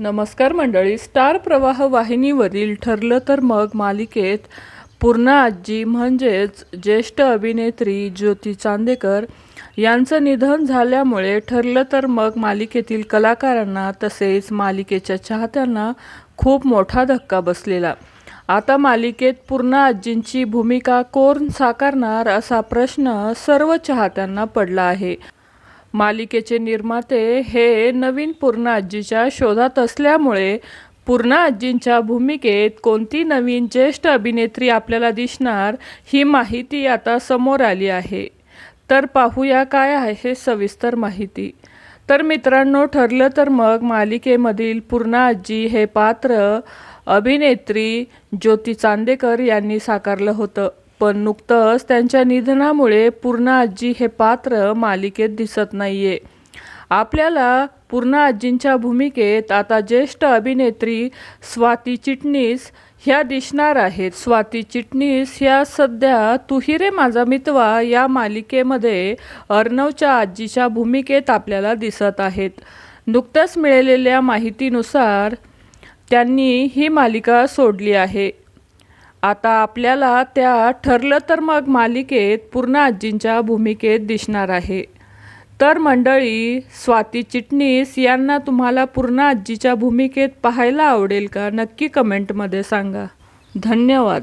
नमस्कार मंडळी. स्टार प्रवाह वाहिनीवरील ठरलं तर मग मालिकेत पूर्णा आजी म्हणजेच ज्येष्ठ अभिनेत्री ज्योती चांदेकर यांचं निधन झाल्यामुळे ठरलं तर मग मालिकेतील कलाकारांना तसेच मालिकेच्या चाहत्यांना खूप मोठा धक्का बसलेला. आता मालिकेत पूर्णा आजींची भूमिका कोण साकारणार असा प्रश्न सर्व चाहत्यांना पडला आहे. मालिकेचे निर्माते हे नवीन पूर्णा आजीच्या शोधात असल्यामुळे पूर्णा आजींच्या भूमिकेत कोणती नवीन ज्येष्ठ अभिनेत्री आपल्याला दिसणार ही माहिती आता समोर आली आहे. तर पाहूया काय आहे सविस्तर माहिती. तर मित्रांनो ठरलं तर मग मालिकेमधील पूर्णा आजी हे पात्र अभिनेत्री ज्योती चांदेकर यांनी साकारलं होतं. पण नुकतंच त्यांच्या निधनामुळे पूर्णा आजी हे पात्र मालिकेत दिसत नाहीये. आपल्याला पूर्णा आजींच्या भूमिकेत आता ज्येष्ठ अभिनेत्री स्वाती चिटणीस ह्या दिसणार आहेत. स्वाती चिटणीस ह्या सध्या तुहिरे माझा मितवा या मालिकेमध्ये अर्णवच्या आजीच्या भूमिकेत आपल्याला दिसत आहेत. नुकत्याच मिळालेल्या माहितीनुसार त्यांनी ही मालिका सोडली आहे. आता आपल्याला त्या ठरलं तर मग मालिकेत पूर्ण आजींच्या भूमिकेत दिसणार आहे. तर मंडळी स्वाती चिटणीस यांना तुम्हाला पूर्ण आजीच्या भूमिकेत पाहायला आवडेल का? नक्की कमेंटमध्ये सांगा. धन्यवाद.